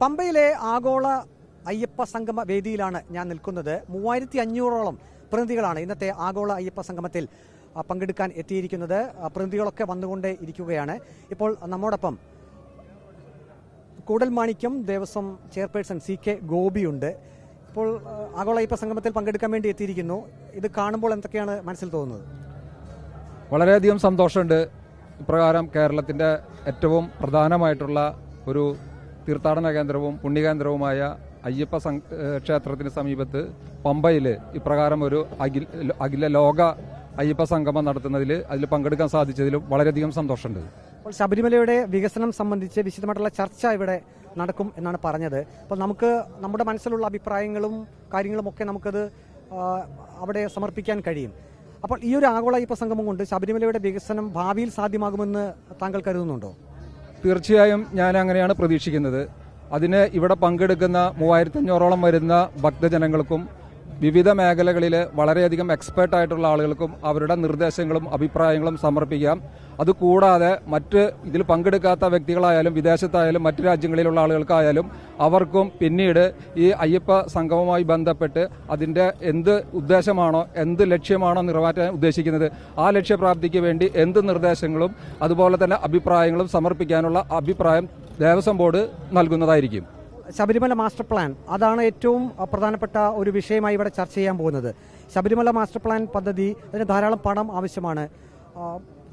പമ്പയിലെ ആഗോള അയ്യപ്പ സംഗമ വേദിയിലാണ് ഞാൻ നിൽക്കുന്നത്. മൂവായിരത്തി അഞ്ഞൂറോളം പ്രതിനിധികളാണ് ഇന്നത്തെ ആഗോള അയ്യപ്പ സംഗമത്തിൽ പങ്കെടുക്കാൻ എത്തിയിരിക്കുന്നത്. പ്രതിനിധികളൊക്കെ വന്നുകൊണ്ടേ ഇരിക്കുകയാണ്. ഇപ്പോൾ നമ്മോടൊപ്പം Koodalmanikyam Devaswom chairperson C K ഗോപിയുണ്ട്. ഇപ്പോൾ ആഗോള അയ്യപ്പ സംഗമത്തിൽ പങ്കെടുക്കാൻ വേണ്ടി എത്തിയിരിക്കുന്നു. ഇത് കാണുമ്പോൾ എന്തൊക്കെയാണ് മനസ്സിൽ തോന്നുന്നത്? വളരെയധികം സന്തോഷമുണ്ട്. ഇപ്രകാരം കേരളത്തിന്റെ ഏറ്റവും പ്രധാനമായിട്ടുള്ള ഒരു തീർത്ഥാടന കേന്ദ്രവും പുണ്യകേന്ദ്രവുമായ അയ്യപ്പ ക്ഷേത്രത്തിന് സമീപത്ത് പമ്പയിൽ ഇപ്രകാരം ഒരു അഖിൽ അഖില ലോക അയ്യപ്പ സംഗമം നടത്തുന്നതിൽ അതിൽ പങ്കെടുക്കാൻ സാധിച്ചതിലും വളരെയധികം സന്തോഷമുണ്ട്. അപ്പോൾ ശബരിമലയുടെ വികസനം സംബന്ധിച്ച് വിശദമായിട്ടുള്ള ചർച്ച ഇവിടെ നടക്കും എന്നാണ് പറഞ്ഞത്. അപ്പോൾ നമുക്ക് നമ്മുടെ മനസ്സിലുള്ള അഭിപ്രായങ്ങളും കാര്യങ്ങളും ഒക്കെ നമുക്കത് അവിടെ സമർപ്പിക്കാൻ കഴിയും. അപ്പോൾ ഈ ഒരു ആഗോള അയ്യപ്പ സംഗമം കൊണ്ട് ശബരിമലയുടെ വികസനം ഭാവിയിൽ സാധ്യമാകുമെന്ന് താങ്കൾ കരുതുന്നുണ്ടോ? തീർച്ചയായും ഞാൻ അങ്ങനെയാണ് പ്രതീക്ഷിക്കുന്നത്. അതിന് ഇവിടെ പങ്കെടുക്കുന്ന മൂവായിരത്തി അഞ്ഞൂറോളം വരുന്ന ഭക്തജനങ്ങൾക്കും വിവിധ മേഖലകളിൽ വളരെയധികം എക്സ്പേർട്ട് ആയിട്ടുള്ള ആളുകൾക്കും അവരുടെ നിർദ്ദേശങ്ങളും അഭിപ്രായങ്ങളും സമർപ്പിക്കാം. അതുകൂടാതെ മറ്റ് ഇതിൽ പങ്കെടുക്കാത്ത വ്യക്തികളായാലും വിദേശത്തായാലും മറ്റ് രാജ്യങ്ങളിലുള്ള ആളുകൾക്കായാലും അവർക്കും പിന്നീട് ഈ അയ്യപ്പ സംഗമവുമായി ബന്ധപ്പെട്ട് അതിന്റെ എന്ത് ഉദ്ദേശമാണോ എന്ത് ലക്ഷ്യമാണോ നിറവേറ്റാൻ ഉദ്ദേശിക്കുന്നത് ആ ലക്ഷ്യപ്രാപ്തിക്ക് വേണ്ടി എന്ത് നിർദ്ദേശങ്ങളും അതുപോലെ തന്നെ അഭിപ്രായങ്ങളും സമർപ്പിക്കാനുള്ള അഭിപ്രായം ദേവസ്വം ബോർഡ് നൽകുന്നതായിരിക്കും. ശബരിമല മാസ്റ്റർ പ്ലാൻ അതാണ് ഏറ്റവും പ്രധാനപ്പെട്ട ഒരു വിഷയമായി ഇവിടെ ചർച്ച ചെയ്യാൻ പോകുന്നത്. ശബരിമല മാസ്റ്റർ പ്ലാൻ പദ്ധതി അതിന് ധാരാളം പണം ആവശ്യമാണ്.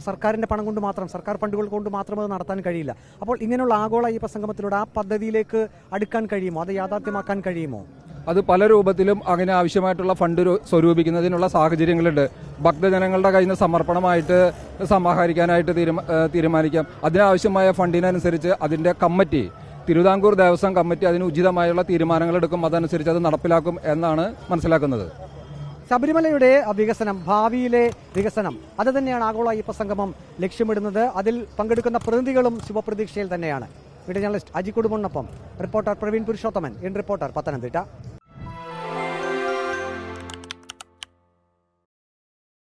സർക്കാരിന്റെ പണം കൊണ്ട് മാത്രം സർക്കാർ ഫണ്ടുകൾ കൊണ്ട് മാത്രം അത് നടത്താൻ കഴിയില്ല. അപ്പോൾ ഇങ്ങനെയുള്ള ആഗോള അയ്യപ്പ സംഗമത്തിലൂടെ ആ പദ്ധതിയിലേക്ക് അടുക്കാൻ കഴിയുമോ? അത് യാഥാർത്ഥ്യമാക്കാൻ കഴിയുമോ? അത് പല രൂപത്തിലും അങ്ങനെ ആവശ്യമായിട്ടുള്ള ഫണ്ട് സ്വരൂപിക്കുന്നതിനുള്ള സാഹചര്യങ്ങളുണ്ട്. ഭക്തജനങ്ങളുടെ കയ്യിൽ നിന്ന് സമർപ്പണമായിട്ട് സമാഹരിക്കാനായിട്ട് തീരുമാനിക്കാം. അതിനാവശ്യമായ ഫണ്ടിനനുസരിച്ച് അതിന്റെ കമ്മിറ്റി തിരുവിതാംകൂർ ദേവസ്വം കമ്മിറ്റി അതിന് ഉചിതമായുള്ള തീരുമാനങ്ങൾ എടുക്കും. അതനുസരിച്ച് അത് നടപ്പിലാക്കും എന്നാണ് മനസ്സിലാക്കുന്നത്. ശബരിമലയുടെ വികസനം ഭാവിയിലെ വികസനം അത് തന്നെയാണ് ആഗോള അയ്യപ്പ സംഗമം ലക്ഷ്യമിടുന്നത്. അതിൽ പങ്കെടുക്കുന്ന പ്രതിനിധികളും ശുഭപ്രതീക്ഷയിൽ തന്നെയാണ്. Video journalist Aji കുടുംബനൊപ്പം reporter Praveen Purushothaman in reporter Pathanamthitta.